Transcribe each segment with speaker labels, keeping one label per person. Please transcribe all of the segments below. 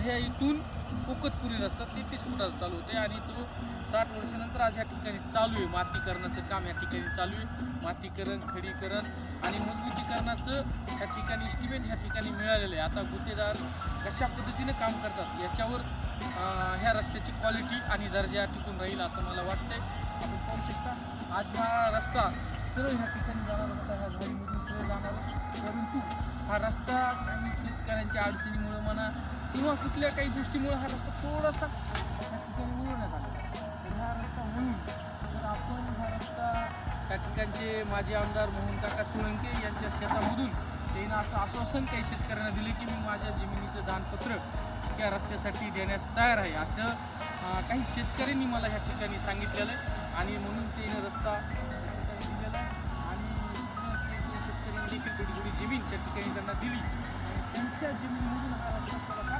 Speaker 1: तर ह्या इथून कोकतपुरी रस्ता तेहतीस फुटाचा चालू होते आणि तो साठ वर्षानंतर आज ह्या ठिकाणी चालू आहे. मातीकरणाचं काम ह्या ठिकाणी चालू आहे. मातीकरण खडीकरण आणि मजबूतीकरणाचं ह्या ठिकाणी इस्टिमेट ह्या ठिकाणी मिळालेलं आहे. आता गुत्तेदार कशा पद्धतीनं काम करतात याच्यावर ह्या रस्त्याची क्वालिटी आणि दर्जा टिकून राहील असं मला वाटतंय. आपण पाहू शकता आज हा रस्ता सरळ ह्या ठिकाणी जाणार होता. ह्या झाडीमधून सरळ जाणार परंतु हा रस्ता काही शेतकऱ्यांच्या अडचणीमुळं म्हणा किंवा कुठल्या काही गोष्टीमुळे हा रस्ता थोडासा त्या ठिकाणी आला. तर हा रस्ता होईल तर आपण हा रस्ता त्या ठिकाणचे माजी आमदार मोहन काका सोळंके यांच्या शेतामधून त्यांना असं आश्वासन काही शेतकऱ्यांना दिले की मी माझ्या जमिनीचं दानपत्र त्या रस्त्यासाठी देण्यास तयार आहे. असं काही शेतकऱ्यांनी मला ह्या ठिकाणी सांगितलेलं आहे. आणि म्हणून त्याने रस्ता दिलेला आहे. आणि शेतकऱ्यांनी देखील थोडी थोडी जमीन त्या ठिकाणी त्यांना दिली. आणि त्यांच्या जमिनीमधून हा रस्ता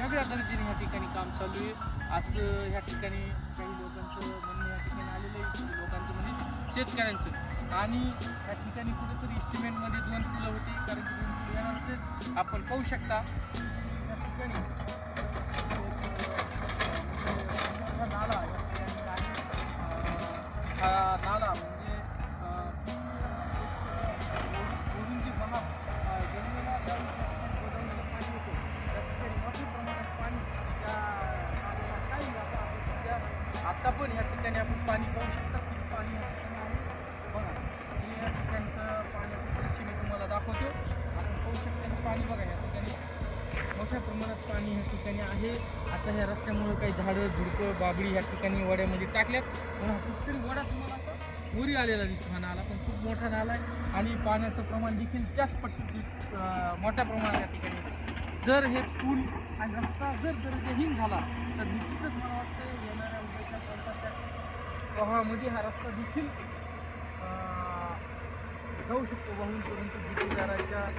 Speaker 1: वेगळ्या दर्जाने ह्या ठिकाणी काम चालू आहे. असं ह्या ठिकाणी काही लोकांचं म्हणणं या ठिकाणी आलेलं आहे. लोकांचं म्हणजे शेतकऱ्यांचं. आणि या ठिकाणी कुठेतरी इस्टिमेटमध्ये दोन फुलं होती कारण की दोन फुलं येणार होते. आपण पाहू शकता. या ठिकाणी आपण पण ह्या ठिकाणी आपण पाणी पाहू शकता. की पाणी ठिकाणी आहे बघा हे या ठिकाणचं पाण्याचं दृश्य मी तुम्हाला दाखवतो आपण पाहू शकता पाणी बघा या ठिकाणी मोठ्या प्रमाणात पाणी ह्या ठिकाणी आहे. आता ह्या रस्त्यामुळे काही झाडं झुडपं बाबळी ह्या ठिकाणी वड्यामध्ये टाकल्यात. पण हा कुठतरी वडा तुम्हाला असं वरी आलेला दिसतो हा नाला. पण खूप मोठा नाला आहे आणि पाण्याचं प्रमाण देखील त्याच पट्टीत मोठ्या प्रमाणात या ठिकाणी जर हे पूल आणि रस्ता जर दर्जाहीन झाला तर निश्चितच मला वाटतं येणाऱ्या प्रवाहामध्ये हा रस्ता देखील जाऊ शकतो. वाहून परंतु गुत्तेदाराच्या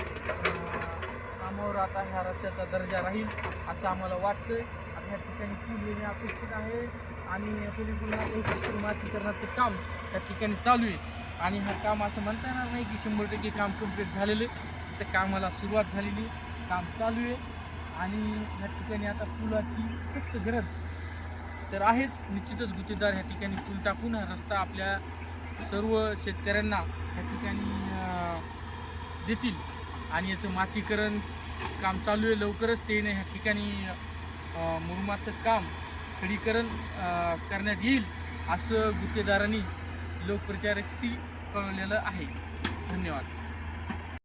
Speaker 1: कामावर आता ह्या रस्त्याचा दर्जा राहील असं आम्हाला वाटतं आता ह्या ठिकाणी पूल येणे अपेक्षित आहे आणि पलीकडून मातीकरणाचं काम त्या ठिकाणी चालू आहे. आणि हा काम असं म्हणता येणार नाही की शंभर टक्के काम कंप्लीट झालेलं आहे. तर कामाला सुरुवात झालेली काम चालू आहे. आणि ह्या ठिकाणी आता पुलाची सक्त गरज तर आहेच निश्चितच गुत्तेदार ह्या ठिकाणी पूल टाकून हा रस्ता आपल्या सर्व शेतकऱ्यांना ह्या ठिकाणी देतील. आणि याचं मातीकरण काम चालू आहे लवकरच ते ह्या ठिकाणी मुरुमाचं काम खडीकरण करण्यात येईल असं गुत्तेदारांनी लोकप्रचारकशी कळवलेलं आहे. धन्यवाद.